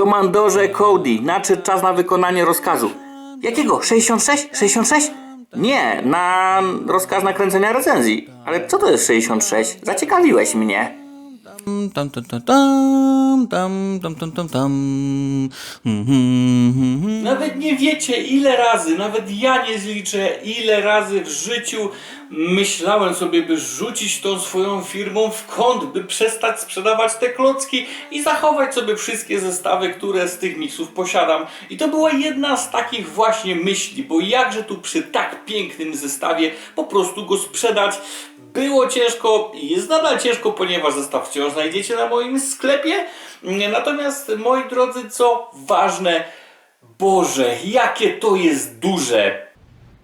Komandorze Cody, nadszedł czas na wykonanie rozkazu. Jakiego? 66? 66? Nie, na rozkaz nakręcenia recenzji. Ale co to jest 66? Zaciekawiłeś mnie. Tam, tam, tam, tam, tam, tam, tam, tam, tam. Mhm, mhm, mhm. Nawet nie wiecie ile razy, nawet ja nie zliczę ile razy w życiu myślałem sobie, by rzucić tą swoją firmą w kąt, by przestać sprzedawać te klocki i zachować sobie wszystkie zestawy, które z tych miksów posiadam. I to była jedna z takich właśnie myśli, bo jakże tu przy tak pięknym zestawie po prostu go sprzedać. Było ciężko i jest nadal ciężko, ponieważ zestaw wciąż znajdziecie na moim sklepie. Natomiast moi drodzy, co ważne, Boże, jakie to jest duże!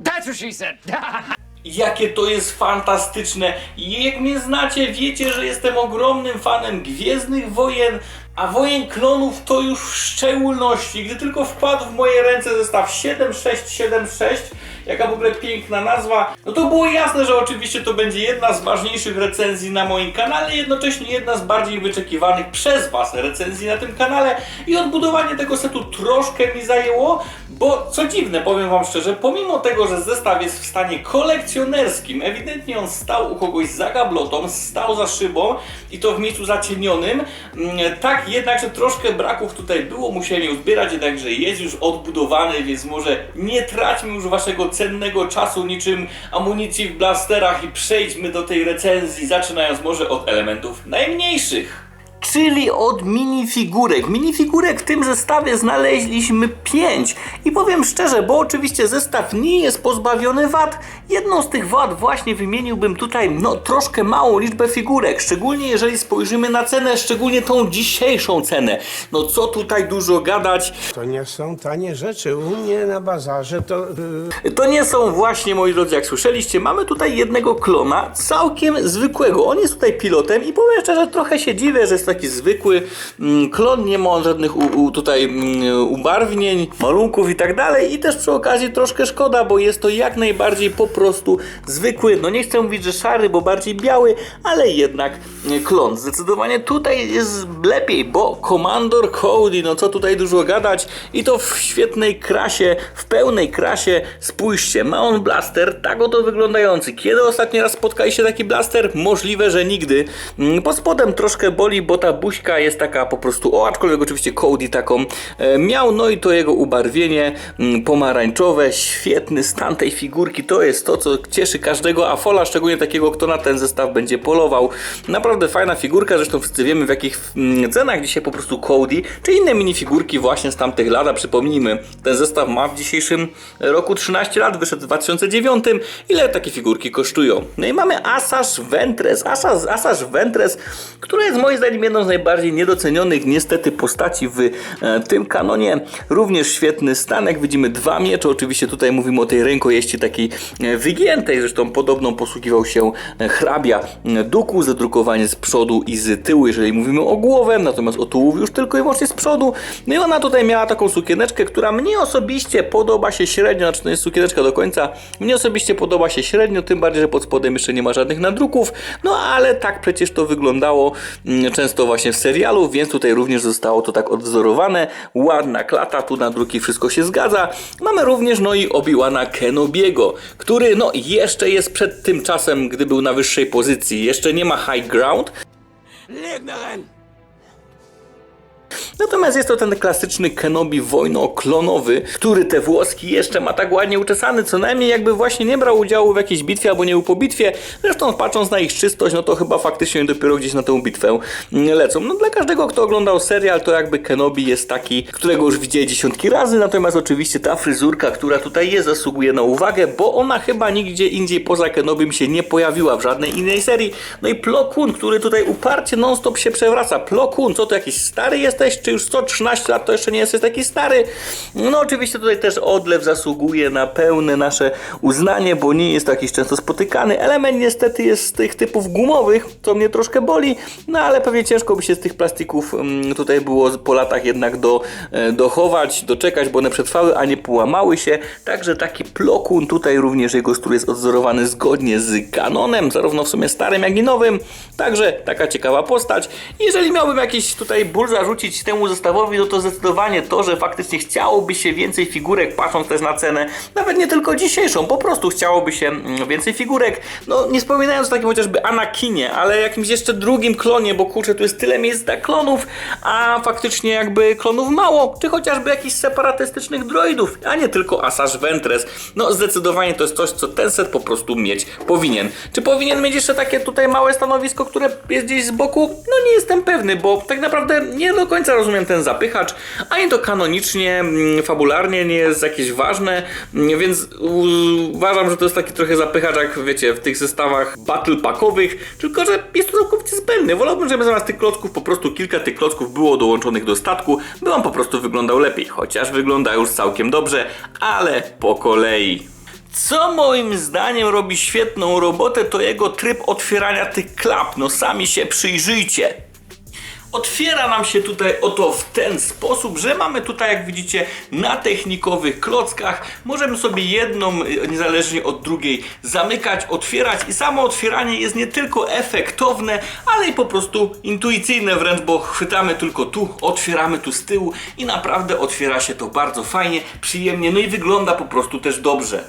That's what she said. Jakie to jest fantastyczne! I jak mnie znacie, wiecie, że jestem ogromnym fanem Gwiezdnych Wojen, a Wojen Klonów to już w szczególności. Gdy tylko wpadł w moje ręce zestaw 7676, jaka w ogóle piękna nazwa, no to było jasne, że oczywiście to będzie jedna z ważniejszych recenzji na moim kanale, jednocześnie jedna z bardziej wyczekiwanych przez Was recenzji na tym kanale i odbudowanie tego setu troszkę mi zajęło, bo co dziwne, powiem Wam szczerze, pomimo tego, że zestaw jest w stanie kolekcjonerskim, ewidentnie on stał u kogoś za gablotą, stał za szybą i to w miejscu zacienionym, mm, tak jednak, że troszkę braków tutaj było, musiałem ją zbierać, jednakże jest już odbudowany, więc może nie traćmy już Waszego cennego czasu niczym amunicji w blasterach i przejdźmy do tej recenzji, zaczynając może od elementów najmniejszych. Czyli od minifigurek. Minifigurek w tym zestawie znaleźliśmy 5. I powiem szczerze, bo oczywiście zestaw nie jest pozbawiony wad. Jedną z tych wad właśnie wymieniłbym tutaj, no troszkę małą liczbę figurek. Szczególnie jeżeli spojrzymy na cenę, szczególnie tą dzisiejszą cenę. No co tutaj dużo gadać. To nie są tanie rzeczy. U mnie na bazarze to. y, To nie są właśnie, moi drodzy, jak słyszeliście, mamy tutaj jednego klona, całkiem zwykłego. On jest tutaj pilotem i powiem szczerze, trochę się dziwię, że jest taki zwykły mm, klon, nie ma on żadnych u, u, tutaj mm, ubarwnień, malunków i tak dalej. I też przy okazji troszkę szkoda, bo jest to jak najbardziej po prostu zwykły, no nie chcę mówić, że szary, bo bardziej biały, ale jednak mm, klon. Zdecydowanie tutaj jest lepiej, bo Commander Cody, no co tutaj dużo gadać i to w świetnej krasie, w pełnej krasie. Spójrzcie, ma on blaster tak oto wyglądający. Kiedy ostatni raz spotkaliście taki blaster? Możliwe, że nigdy. Pod spodem troszkę boli, bo ta buźka jest taka po prostu, o aczkolwiek oczywiście Cody taką e, miał, no i to jego ubarwienie mm, pomarańczowe, świetny stan tej figurki, to jest to, co cieszy każdego afola, szczególnie takiego, kto na ten zestaw będzie polował. Naprawdę fajna figurka, zresztą wszyscy wiemy w jakich mm, cenach dzisiaj po prostu Cody, czy inne minifigurki właśnie z tamtych lat, a przypomnijmy, ten zestaw ma w dzisiejszym roku 13 lat, wyszedł w 2009, ile takie figurki kosztują? No i mamy Asash Ventress, Asash Ventress, która jest moim zdaniem jedną z najbardziej niedocenionych niestety postaci w e, tym kanonie. Również świetny stan, jak widzimy dwa miecze, oczywiście tutaj mówimy o tej rękojeści takiej e, wygiętej, zresztą podobną posługiwał się e, hrabia Duku, zadrukowanie z przodu i z tyłu, jeżeli mówimy o głowę, natomiast o tułów już tylko i wyłącznie z przodu. No i ona tutaj miała taką sukieneczkę, która mnie osobiście podoba się średnio, znaczy to jest sukieneczka do końca, mnie osobiście podoba się średnio, tym bardziej, że pod spodem jeszcze nie ma żadnych nadruków, no ale tak przecież to wyglądało mm, właśnie w serialu, więc tutaj również zostało to tak odwzorowane, ładna klata, tu nadruki, wszystko się zgadza. Mamy również no i Obi-Wana Kenobiego, który no jeszcze jest przed tym czasem, gdy był na wyższej pozycji, jeszcze nie ma high ground, Natomiast jest to ten klasyczny Kenobi wojno-klonowy, który te włoski jeszcze ma tak ładnie uczesany, co najmniej jakby właśnie nie brał udziału w jakiejś bitwie albo nie był po bitwie. Zresztą patrząc na ich czystość, no to chyba faktycznie dopiero gdzieś na tę bitwę mm, lecą. No dla każdego, kto oglądał serial, to jakby Kenobi jest taki, którego już widzieli dziesiątki razy, natomiast oczywiście ta fryzurka, która tutaj jest, zasługuje na uwagę, bo ona chyba nigdzie indziej poza Kenobim się nie pojawiła w żadnej innej serii. No i Plo Koon, który tutaj uparcie non-stop się przewraca. Plo Koon, co to jakiś stary jesteś, czy już 113 lat to jeszcze nie jesteś taki stary? No oczywiście tutaj też odlew zasługuje na pełne nasze uznanie, bo nie jest to jakiś często spotykany element. Niestety jest z tych typów gumowych, co mnie troszkę boli, no ale pewnie ciężko by się z tych plastików mm, tutaj było po latach jednak do, e, dochować, doczekać, bo one przetrwały, a nie połamały się. Także taki plokun tutaj również jego strój jest odzorowany zgodnie z kanonem, zarówno w sumie starym, jak i nowym. Także taka ciekawa postać. Jeżeli miałbym jakiś tutaj ból zarzucić temu temu zestawowi, no to zdecydowanie to, że faktycznie chciałoby się więcej figurek, patrząc też na cenę, nawet nie tylko dzisiejszą, po prostu chciałoby się mm, więcej figurek, no nie wspominając o takim chociażby Anakinie, ale jakimś jeszcze drugim klonie, bo kurczę, tu jest tyle miejsc dla klonów, a faktycznie jakby klonów mało, czy chociażby jakichś separatystycznych droidów, a nie tylko Asajj Ventress. No zdecydowanie to jest coś, co ten set po prostu mieć powinien. Czy powinien mieć jeszcze takie tutaj małe stanowisko, które jest gdzieś z boku? No nie jestem pewny, bo tak naprawdę nie do końca rozumiem ten zapychacz, ani to kanonicznie, mm, fabularnie nie jest jakieś ważne, mm, więc uważam, że to jest taki trochę zapychacz, jak wiecie, w tych zestawach battle packowych, tylko że jest to całkowicie zbędny. Wolałbym, żeby zamiast tych klocków po prostu kilka tych klocków było dołączonych do statku, by on po prostu wyglądał lepiej, chociaż wygląda już całkiem dobrze, ale po kolei. Co moim zdaniem robi świetną robotę, to jego tryb otwierania tych klap. No sami się przyjrzyjcie. Otwiera nam się tutaj oto w ten sposób, że mamy tutaj, jak widzicie, na technikowych klockach. Możemy sobie jedną, y, niezależnie od drugiej, zamykać, otwierać i samo otwieranie jest nie tylko efektowne, ale i po prostu intuicyjne wręcz, bo chwytamy tylko tu, otwieramy tu z tyłu i naprawdę otwiera się to bardzo fajnie, przyjemnie, no i wygląda po prostu też dobrze.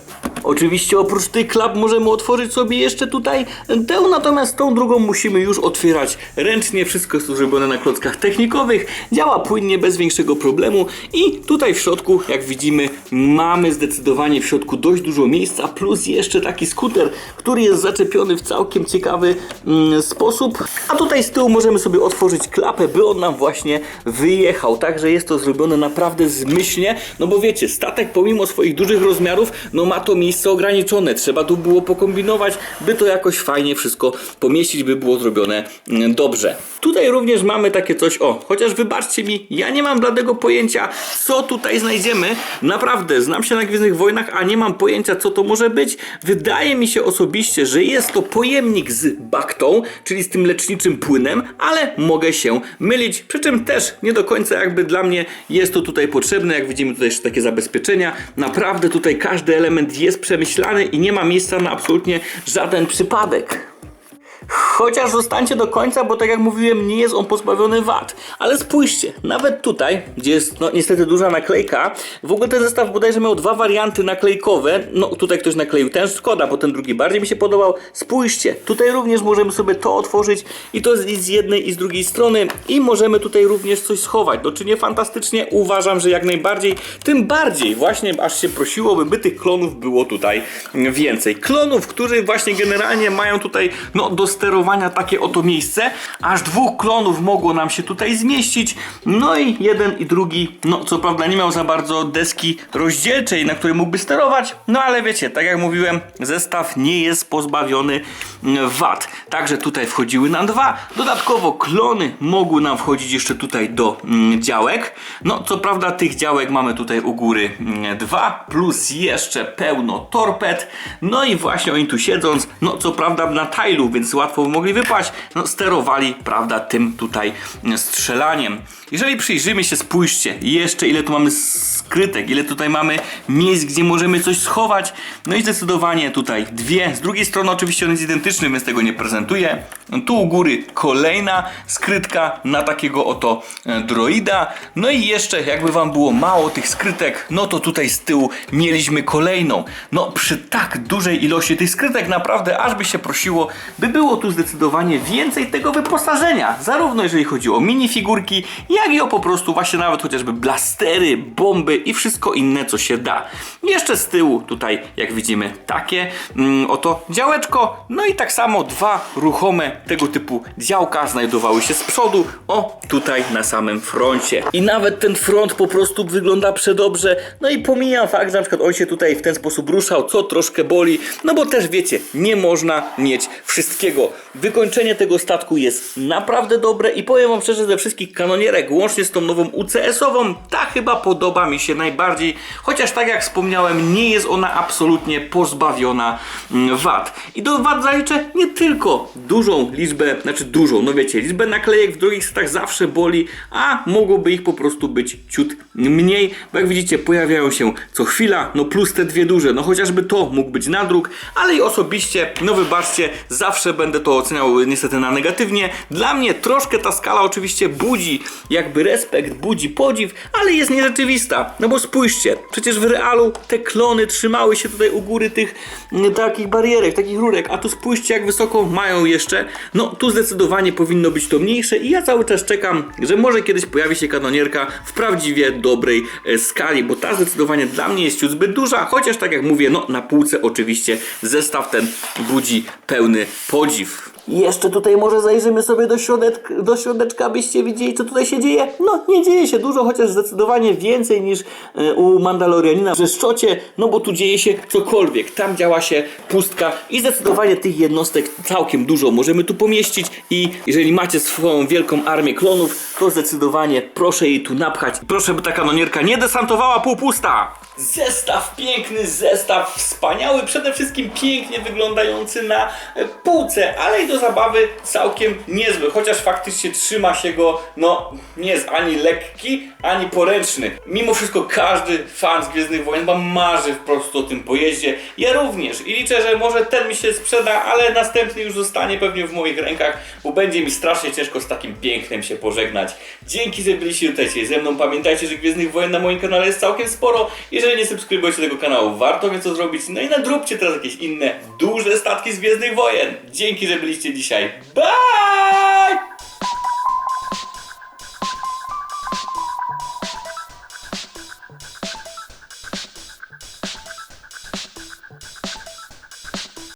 Oczywiście oprócz tych klap możemy otworzyć sobie jeszcze tutaj tę, natomiast tą drugą musimy już otwierać ręcznie. Wszystko jest zrobione na klockach technikowych, działa płynnie, bez większego problemu i tutaj w środku, jak widzimy, mamy zdecydowanie w środku dość dużo miejsca, plus jeszcze taki skuter, który jest zaczepiony w całkiem ciekawy mm, sposób. A tutaj z tyłu możemy sobie otworzyć klapę, by on nam właśnie wyjechał. Także jest to zrobione naprawdę zmyślnie, no bo wiecie, statek pomimo swoich dużych rozmiarów, no ma to miejsce ograniczone. Trzeba tu było pokombinować, by to jakoś fajnie wszystko pomieścić, by było zrobione mm, dobrze. Tutaj również mamy takie coś, o, chociaż wybaczcie mi, ja nie mam bladego pojęcia, co tutaj znajdziemy. Naprawdę, znam się na Gwiezdnych Wojnach, a nie mam pojęcia, co to może być. Wydaje mi się osobiście, że jest to pojemnik z baktą, czyli z tym leczniczym płynem, ale mogę się mylić. Przy czym też nie do końca jakby dla mnie jest to tutaj potrzebne. Jak widzimy tutaj jeszcze takie zabezpieczenia. Naprawdę tutaj każdy element jest przemyślany i nie ma miejsca na absolutnie żaden przypadek. Chociaż zostańcie do końca, bo tak jak mówiłem, nie jest on pozbawiony wad. Ale spójrzcie, nawet tutaj, gdzie jest no niestety duża naklejka, w ogóle ten zestaw bodajże miał dwa warianty naklejkowe. No tutaj ktoś nakleił ten, szkoda, bo ten drugi bardziej mi się podobał. Spójrzcie, tutaj również możemy sobie to otworzyć i to i z jednej i z drugiej strony i możemy tutaj również coś schować. No czy nie fantastycznie? Uważam, że jak najbardziej, tym bardziej właśnie aż się prosiło, by tych klonów było tutaj więcej. Klonów, którzy właśnie generalnie mają tutaj no do sterowania takie oto miejsce. Aż dwóch klonów mogło nam się tutaj zmieścić. No i jeden i drugi, no co prawda nie miał za bardzo deski rozdzielczej, na której mógłby sterować. No ale wiecie, tak jak mówiłem, zestaw nie jest pozbawiony wad. Także tutaj wchodziły nam dwa. Dodatkowo klony mogły nam wchodzić jeszcze tutaj do mm, działek. No co prawda tych działek mamy tutaj u góry mm, dwa, plus jeszcze pełno torped. No i właśnie oni tu siedząc, no co prawda na tailu, więc łatwo by mogli wypaść, no sterowali, prawda, tym tutaj mm, strzelaniem. Jeżeli przyjrzymy się, spójrzcie, jeszcze ile tu mamy skrytek, ile tutaj mamy miejsc, gdzie możemy coś schować. No i zdecydowanie tutaj dwie. Z drugiej strony oczywiście on jest identyczny, więc tego nie prezentuję. Tu u góry kolejna skrytka na takiego oto e, droida. No i jeszcze jakby wam było mało tych skrytek, no to tutaj z tyłu mieliśmy kolejną. No przy tak dużej ilości tych skrytek naprawdę aż by się prosiło, by było tu zdecydowanie więcej tego wyposażenia. Zarówno jeżeli chodzi o minifigurki, jak i o po prostu właśnie nawet chociażby blastery, bomby i wszystko inne co się da. Jeszcze z tyłu tutaj jak widzimy takie mm, oto działeczko, no i tak samo dwa ruchome tego typu działka znajdowały się z przodu, o tutaj na samym froncie. I nawet ten front po prostu wygląda przedobrze, no i pomijam fakt, że na przykład on się tutaj w ten sposób ruszał, co troszkę boli, no bo też wiecie, nie można mieć wszystkiego. Wykończenie tego statku jest naprawdę dobre i powiem wam szczerze, ze wszystkich kanonierek, łącznie z tą nową UCS-ową, ta chyba podoba mi się najbardziej, chociaż tak jak wspomniałem, nie jest ona absolutnie pozbawiona mm, wad. I do wad zaliczę nie tylko dużą liczbę, znaczy dużą, no wiecie, liczbę naklejek w drugich setach zawsze boli, a mogłoby ich po prostu być ciut mniej, bo jak widzicie pojawiają się co chwila, no plus te dwie duże, no chociażby to mógł być nadruk, ale i osobiście, no wybaczcie, zawsze będę to oceniał niestety na negatywnie. Dla mnie troszkę ta skala oczywiście budzi jakby respekt, budzi podziw, ale jest nierzeczywista, no bo spójrzcie, przecież w realu te klony trzymały się tutaj u góry tych takich barierek, takich rurek, a tu spójrzcie jak wysoko mają jeszcze, no tu zdecydowanie powinno być to mniejsze i ja cały czas czekam, że może kiedyś pojawi się kanonierka w prawdziwie dobrej e, skali, bo ta zdecydowanie dla mnie jest ciut zbyt duża, chociaż tak jak mówię, no na półce oczywiście zestaw ten budzi pełny podziw. motive Jeszcze tutaj może zajrzymy sobie do, środek, do środeczka, abyście widzieli, co tutaj się dzieje. No, nie dzieje się dużo, chociaż zdecydowanie więcej niż e, u Mandalorianina w Rzeszczocie, no bo tu dzieje się cokolwiek. Tam działa się pustka i zdecydowanie tych jednostek całkiem dużo możemy tu pomieścić i jeżeli macie swoją wielką armię klonów, to zdecydowanie proszę jej tu napchać. Proszę, by ta kanonierka nie desantowała półpusta. Zestaw piękny, zestaw wspaniały, przede wszystkim pięknie wyglądający na e, półce, ale i do zabawy całkiem niezły, chociaż faktycznie trzyma się go, no nie jest ani lekki, ani poręczny. Mimo wszystko każdy fan z Gwiezdnych Wojen chyba marzy po prostu o tym pojeździe. Ja również i liczę, że może ten mi się sprzeda, ale następny już zostanie pewnie w moich rękach, bo będzie mi strasznie ciężko z takim pięknem się pożegnać. Dzięki, że byliście tutaj dzisiaj ze mną. Pamiętajcie, że Gwiezdnych Wojen na moim kanale jest całkiem sporo. Jeżeli nie subskrybujecie tego kanału, warto więc to zrobić. No i nadróbcie teraz jakieś inne duże statki z Gwiezdnych Wojen. Dzięki, że byliście dzisiaj. Bye!